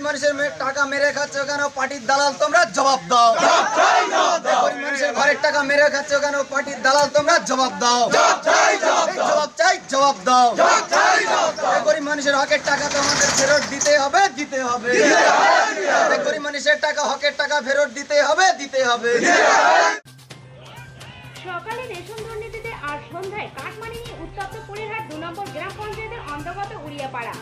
গরিব মানুষের টাকা মেরে খাচ্ছ কেন? পার্টির দালাল তোমরা জবাব দাও। গরিব মানুষের ঘরের টাকা মেরে খাচ্ছ কেন? পার্টির দালাল তোমরা জবাব দাও। জবাব চাই জবাব দাও। গরিব মানুষের হকের টাকা তোমাদের ফেরত দিতে হবে দিতে হবে। গরিব মানুষের টাকা হকের টাকা ফেরত দিতে হবে দিতে হবে। সকালে রেশন দুর্নীতিতে আর সন্ধ্যায় কাঠমানি নিয়ে উত্তপ্ত পুরীরহাট দু নম্বর গ্রাম পঞ্চায়েতের অন্তর্গত উড়িয়াপাড়া।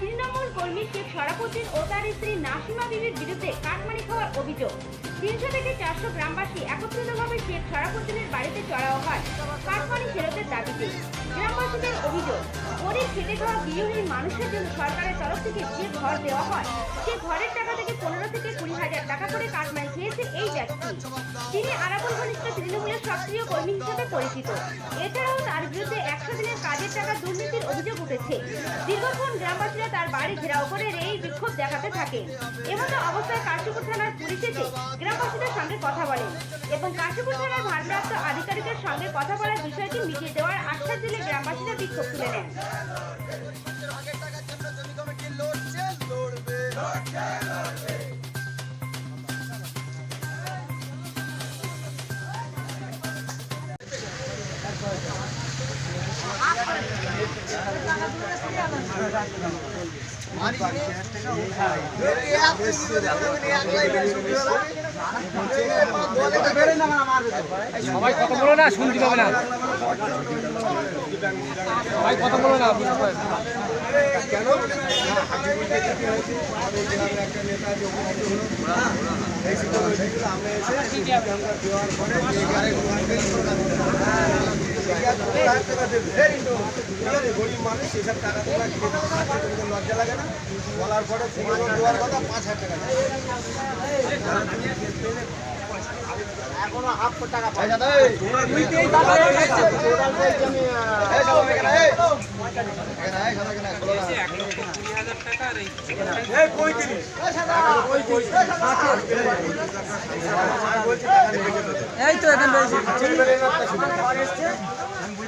তৃণমূল কর্মী শেখ সরাফুদ্দিন ও তার স্ত্রী নাসিমা বিবির বিরুদ্ধে কাটমানি খাওয়ার অভিযোগ। তিনশো থেকে চারশো গ্রামবাসী একত্রিতভাবে শেখ সরাফুদ্দিনের বাড়িতে চড়াও হয়। কাটমানি ফেরতের দাবিতে গ্রামবাসীদের অভিযোগ খেটে খাওয়া গৃহহীন মানুষের জন্য সরকারের তরফ থেকে যে ঘর দেওয়া হয়, সে ঘরের টাকা থেকে পনেরো থেকে কুড়ি হাজার টাকা করে কাঠমানি খেয়েছে এই ব্যক্তি। তিনি আরাবুল ঘনিষ্ঠ তৃণমূলের সক্রিয় কর্মী হিসেবে পরিচিত। এছাড়াও তার বিরুদ্ধে একশো দিনের কাজের টাকা দুর্নীতির অভিযোগ উঠেছে। দীর্ঘক্ষণ গ্রামবাসীরা তার বাড়ি ঘেরাও করে এই বিক্ষোভ দেখাতে থাকে। এমতো অবস্থায় কাশীপুর থানার পুলিশ এসে গ্রামবাসীদের সঙ্গে কথা বলেন এবং কাশীপুর থানার ভারপ্রাপ্ত আধিকারিকের সঙ্গে কথা বলার বিষয়টি মিটিয়ে দেওয়ার দিলে গ্রামবাসীরা বিক্ষোভ তুলে নেন সবাই কথা বলো না শুনতে পাবে না। সবাই কথা বলো না বুঝতে পারবে না। গরিব মানুষ সেসব টাকা তোলা লজ্জা লাগে না বলার পরে দেওয়ার কথা পাঁচ হাজার টাকা। এখনও হাফ টাকা পাই এই তো এখানে রয়েছে অনেক অনেক ও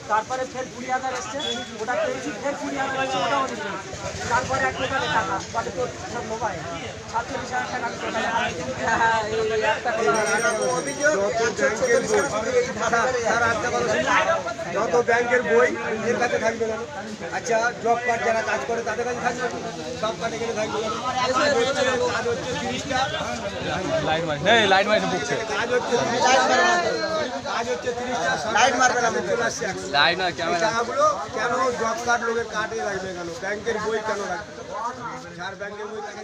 তারপরে ফের কুড়ি হাজার এসছে। ওটা পেয়েছি ফের কুড়ি হাজার এসছে ওটাও নিয়েছি তারপরে এক টোটালে টাকা তো সব মোবাইল। সাতচল্লিশ হাজার টাকা যত ব্যাংকের বই এর কাছে থাকবে না। আচ্ছা জব কার্ড যারা কাজ করে তাদের কাছে থাকবে জব কার্ড এখানে থাকবে কাজ হচ্ছে কাজ হচ্ছে তিরিশটা লাইট কাজ হচ্ছে কাজ হচ্ছে তিরিশটা। লাইট মারবে না চলে আসছে একশো। না ক্যামেরা টাকাগুলো কেন জব কার্ড লোকের কার্ডে রাখবে কেন? ব্যাংকের বই কেন রাখবে? যার ব্যাংকের বই তাকে